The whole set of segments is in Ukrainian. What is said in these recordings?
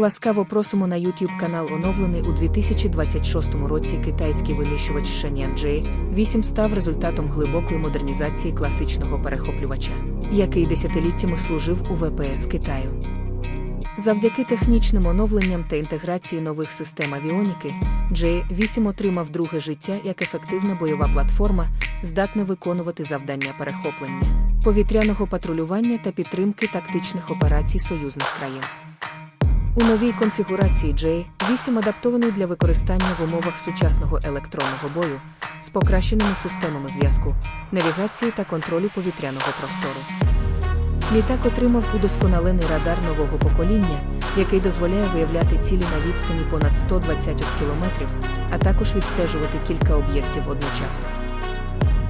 Ласкаво просимо на YouTube канал оновлений у 2026 році китайський винищувач Shenyang J8 став результатом глибокої модернізації класичного перехоплювача, який десятиліттями служив у ВПС Китаю. Завдяки технічним оновленням та інтеграції нових систем авіоніки, J8 отримав друге життя як ефективна бойова платформа, здатна виконувати завдання перехоплення, повітряного патрулювання та підтримки тактичних операцій союзних країн. У новій конфігурації J8 адаптований для використання в умовах сучасного електронного бою з покращеними системами зв'язку, навігації та контролю повітряного простору. Літак отримав удосконалений радар нового покоління, який дозволяє виявляти цілі на відстані понад 120 км, а також відстежувати кілька об'єктів одночасно.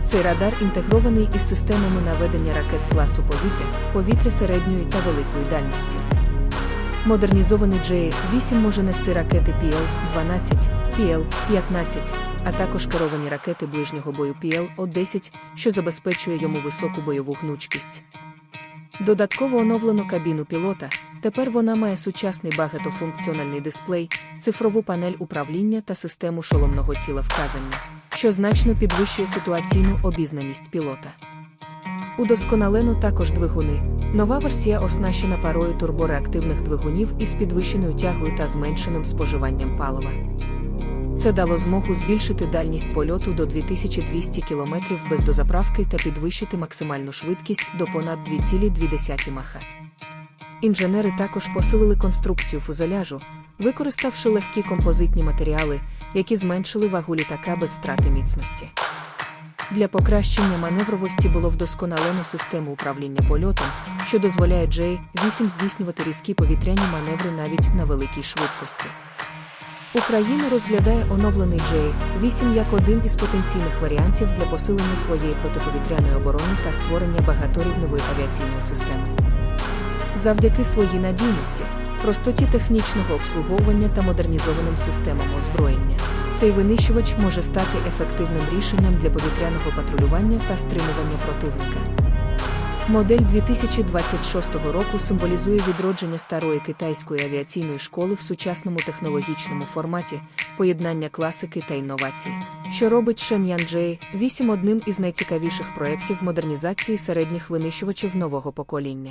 Цей радар інтегрований із системами наведення ракет класу повітря, повітря середньої та великої дальності. Модернізований J8 може нести ракети PL-12, PL-15, а також керовані ракети ближнього бою PL-10, що забезпечує йому високу бойову гнучкість. Додатково оновлено кабіну пілота. Тепер вона має сучасний багатофункціональний дисплей, цифрову панель управління та систему шоломного тіла вказання, що значно підвищує ситуаційну обізнаність пілота. Удосконалено також двигуни. Нова версія оснащена парою турбореактивних двигунів із підвищеною тягою та зменшеним споживанням палива. Це дало змогу збільшити дальність польоту до 2200 км без дозаправки та підвищити максимальну швидкість до понад 2,2 маха. Інженери також посилили конструкцію фузеляжу, використавши легкі композитні матеріали, які зменшили вагу літака без втрати міцності. Для покращення маневровості було вдосконалено систему управління польотом, що дозволяє J8 здійснювати різкі повітряні маневри навіть на великій швидкості. Україна розглядає оновлений J8 як один із потенційних варіантів для посилення своєї протиповітряної оборони та створення багаторівневої авіаційної системи. Завдяки своїй надійності, простоті технічного обслуговування та модернізованим системам озброєння. Цей винищувач може стати ефективним рішенням для повітряного патрулювання та стримування противника. Модель 2026 року символізує відродження старої китайської авіаційної школи в сучасному технологічному форматі, поєднання класики та інновацій, що робить Shenyang J8 одним із найцікавіших проєктів модернізації середніх винищувачів нового покоління.